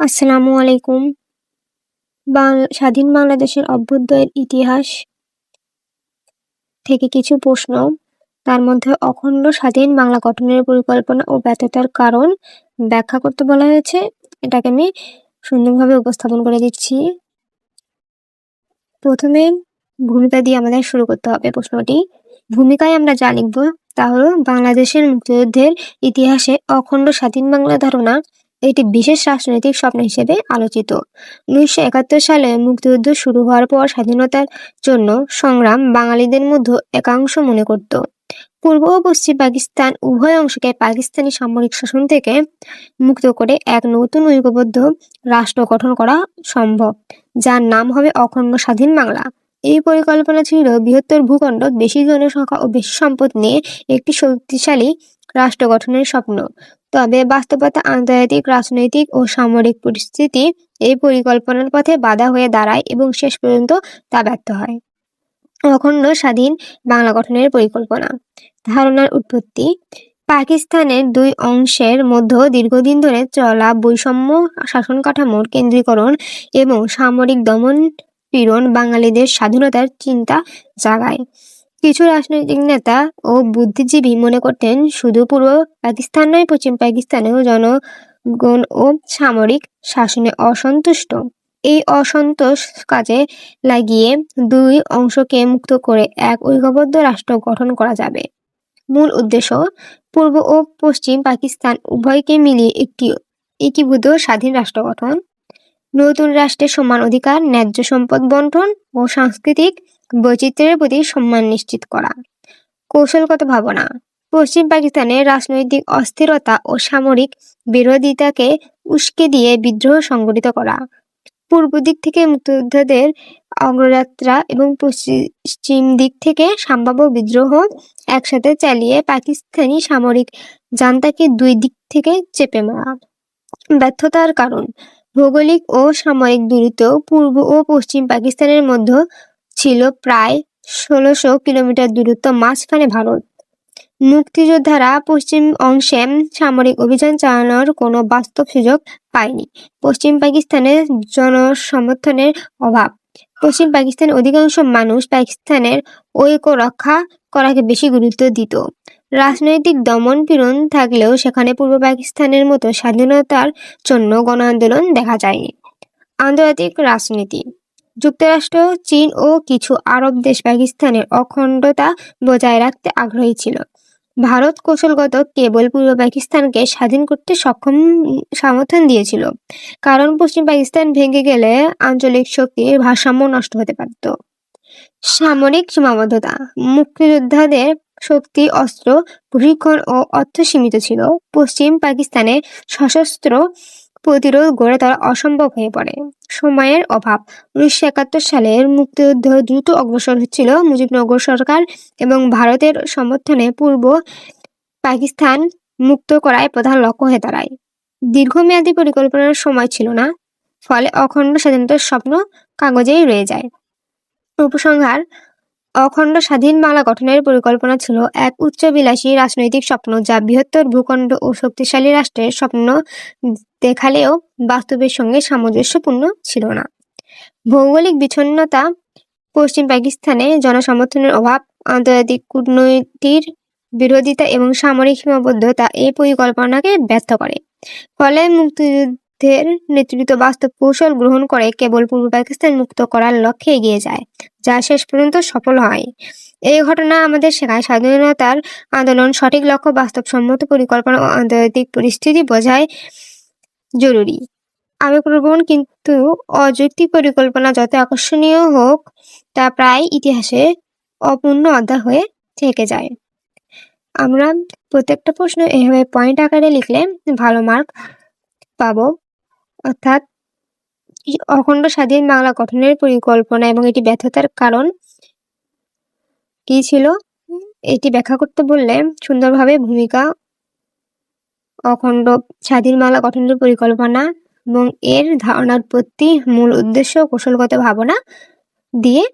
আসসালামু আলাইকুম। স্বাধীন বাংলাদেশের অভ্যুদয়ের ইতিহাস থেকে কিছু প্রশ্ন। তার মধ্যে অখণ্ড স্বাধীন বাংলা গঠনের পরিকল্পনা ও ব্যর্থতার কারণ ব্যাখ্যা করতে বলা হয়েছে। এটাকে আমি সুন্দরভাবে উপস্থাপন করে দিচ্ছি। প্রথমে ভূমিকা দিয়ে আমাদের শুরু করতে হবে প্রশ্নটি। ভূমিকায় আমরা যা লিখব তা হলো, বাংলাদেশের মুক্তিযুদ্ধের ইতিহাসে অখণ্ড স্বাধীন বাংলা ধারণা একটি বিশেষ রাজনৈতিক স্বপ্ন হিসেবে আলোচিত। উনিশশো একাত্তর সালে মুক্তিযুদ্ধ শুরু হওয়ার পর স্বাধীনতার জন্য সংগ্রাম বাঙালিদের মধ্যে একাংশ মনে করত। পূর্ব ও পশ্চিম পাকিস্তান উভয় অংশকে পাকিস্তানি সামরিক শাসন থেকে মুক্ত করে এক নতুন ঐক্যবদ্ধ রাষ্ট্র গঠন করা সম্ভব, যার নাম হবে অখণ্ড স্বাধীন বাংলা। এই পরিকল্পনা ছিল বৃহত্তর ভূখণ্ড, বেশি জনসংখ্যা ও বেশি সম্পদ নিয়ে একটি শক্তিশালী রাষ্ট্র গঠনের স্বপ্ন। তবে বাস্তবতা আন্তর্জাতিক, রাজনৈতিক ও সামরিক পরিস্থিতি এই পরিকল্পনার পথে বাধা হয়ে দাঁড়ায় এবং শেষ পর্যন্ত তা ব্যর্থ হয়। অখণ্ড স্বাধীন বাংলা গঠনের পরিকল্পনা। ধারণার উৎপত্তি। পাকিস্তানের দুই অংশের মধ্যে দীর্ঘদিন ধরে চলা বৈষম্য শাসন কাঠামোর কেন্দ্রীকরণ এবং সামরিক দমন পীড়ন বাঙালিদের স্বাধীনতার চিন্তা জাগায়। কিছু রাজনৈতিক নেতা ও বুদ্ধিজীবী মনে করতেন শুধু পূর্ব পাকিস্তান নয়, পশ্চিম পাকিস্তানেও জনগণ ও সামরিক শাসনে অসন্তুষ্ট। এই অসন্তোষ কাজে লাগিয়ে দুই অংশকে মুক্ত করে এক ঐক্যবদ্ধ রাষ্ট্র গঠন করা যাবে। মূল উদ্দেশ্য, পূর্ব ও পশ্চিম পাকিস্তান উভয়কে মিলিয়ে একটি একীভূত স্বাধীন রাষ্ট্র গঠন। নতুন রাষ্ট্রের সমান অধিকার, ন্যায্য সম্পদ বন্টন ও সাংস্কৃতিক বৈচিত্র্যের প্রতি সম্মান নিশ্চিত করা। কৌশলগত ভাবনা। পশ্চিম পাকিস্তানের রাজনৈতিক অস্থিরতা ও সামরিক বিরোধিতাকে উস্কে দিয়ে বিদ্রোহ সংগঠিত করা। পূর্ব দিক থেকে মুক্তিযোদ্ধাদের অগ্রযাত্রা এবং পশ্চিম দিক থেকে সম্ভাব্য বিদ্রোহ একসাথে চালিয়ে পাকিস্তানি সামরিক জান্তাকে দুই দিক থেকে চেপে মারা। ব্যর্থতার কারণ। ভৌগোলিক ও সামরিক দূরত্ব পূর্ব ও পশ্চিম পাকিস্তানের মধ্যে ছিল প্রায় ষোলোশো কিলোমিটার দূরত্ব মাঝখানে ভারত। মুক্তিযোদ্ধারা পশ্চিম অংশে সামরিক অভিযান চালানোর কোনো বাস্তব সুযোগ পায়নি। পশ্চিম পাকিস্তানের জনসমর্থনের অভাব। পশ্চিম পাকিস্তানের অধিকাংশ মানুষ পাকিস্তানের ঐক্য রক্ষা করাকে বেশি গুরুত্ব দিত। রাজনৈতিক দমন পীড়ন থাকলেও সেখানে পূর্ব পাকিস্তানের মতো স্বাধীনতার জন্য গণ আন্দোলন দেখা যায়নি। আন্তর্জাতিক রাজনীতি। যুক্তরাষ্ট্র, চীন ও কিছু আরব দেশ পাকিস্তানের অখণ্ডতা বজায় রাখতে আগ্রহী ছিল। ভারত কৌশলগত কেবল পূর্ব পাকিস্তানকে স্বাধীন করতে সক্ষম, সমর্থন দিয়েছিল। কারণ পশ্চিম পাকিস্তান ভেঙে গেলে আঞ্চলিক শক্তির ভারসাম্য নষ্ট হতে পারত। সামরিক সীমাবদ্ধতা, মুক্তিযোদ্ধাদের শক্তি, অস্ত্র, প্রশিক্ষণ ও অর্থ সীমিত ছিল। পশ্চিম পাকিস্তানে সশস্ত্র প্রতিরোধ গড়ে তোলা অসম্ভব হয়ে পড়ে। সময়ের অভাব। উনিশশো একাত্তর সালের মুক্তিযুদ্ধ দ্রুত অগ্রসর হচ্ছিল মুজিবনগর সরকার এবং ভারতের সমর্থনে পূর্ব পাকিস্তান মুক্ত করায় প্রধান লক্ষ্য হয়ে দাঁড়ায়। দীর্ঘমেয়াদী পরিকল্পনার সময় ছিল না, ফলে অখণ্ড স্বাধীনতার স্বপ্ন কাগজেই রয়ে যায়। উপসংহার অখণ্ড স্বাধীন বাংলা গঠনের পরিকল্পনা ছিল এক উচ্চবিলাসী রাজনৈতিক স্বপ্ন যা বৃহত্তর ভূখণ্ড ও শক্তিশালী রাষ্ট্রের স্বপ্ন দেখালেও বাস্তবের সঙ্গে সামঞ্জস্যপূর্ণ ছিল না। ভৌগোলিক বিচ্ছিন্নতা পশ্চিম পাকিস্তানে জনসমর্থনের অভাব, আন্তর্জাতিক কূটনৈতিক বিরোধিতা এবং সামরিক সীমাবদ্ধতা এই পরিকল্পনাকে ব্যর্থ করে। ফলে মুক্তিযুদ্ধের নেতৃত্ব বাস্তব কৌশল গ্রহণ করে কেবল পূর্ব পাকিস্তান মুক্ত করার লক্ষ্যে এগিয়ে যায়, যা শেষ পর্যন্ত সফল হয়। এই ঘটনা আমাদের শেখায় স্বাধীনতার আন্দোলন সঠিক লক্ষ্য, বাস্তবসম্মত পরিকল্পনা ও আন্তর্জাতিক পরিস্থিতি বোঝায় জরুরি। আবেগপ্রবণ কিন্তু অযৌক্তিক পরিকল্পনা যত আকর্ষণীয় হোক, তা প্রায় ইতিহাসে অপূর্ণ অধ্যায় হয়ে থেকে যায়। আমরা প্রত্যেকটা প্রশ্ন এভাবে পয়েন্ট আকারে লিখলে ভালো মার্ক পাবো। অর্থাৎ অখণ্ড স্বাধীন বাংলা গঠনের পরিকল্পনা এবং এটি ব্যর্থতার কারণ কি ছিল? এটি ব্যাখ্যা করতে বললে সুন্দরভাবে ভূমিকা অখণ্ড স্বাধীন বাংলা গঠনের পরিকল্পনা এবং এর ধারণার উৎপত্তি মূল উদ্দেশ্য কৌশলগত ভাবনা দিয়ে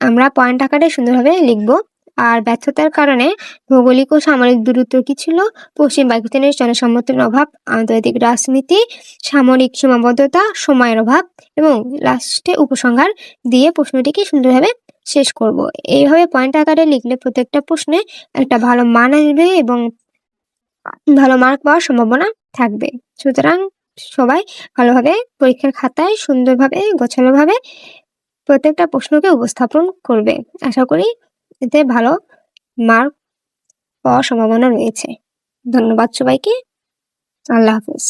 আমরা পয়েন্ট আকারে সুন্দরভাবে লিখব। আর ব্যর্থতার কারণে ভৌগোলিক ও সামরিক দূরত্ব কি ছিল? পশ্চিম পাকিস্তানের জনসমর্থনের অভাব, আন্তর্জাতিক রাজনীতি, সামরিক সীমাবদ্ধতা, সময়ের অভাব এবং লাস্টে উপসংহার দিয়ে প্রশ্নটিকে সুন্দরভাবে শেষ করব। এইভাবে পয়েন্ট আকারে লিখলে প্রত্যেকটা প্রশ্নে একটা ভালো মান আসবে এবং ভালো মার্ক পাওয়ার সম্ভাবনা থাকবে। সুতরাং সবাই ভালোভাবে পরীক্ষার খাতায় সুন্দরভাবে, গোছালোভাবে প্রত্যেকটা প্রশ্নকে উপস্থাপন করবে। আশা করি এতে ভালো মার্ক পাওয়ার সম্ভাবনা রয়েছে। ধন্যবাদ সবাইকে। আল্লাহ হাফিজ।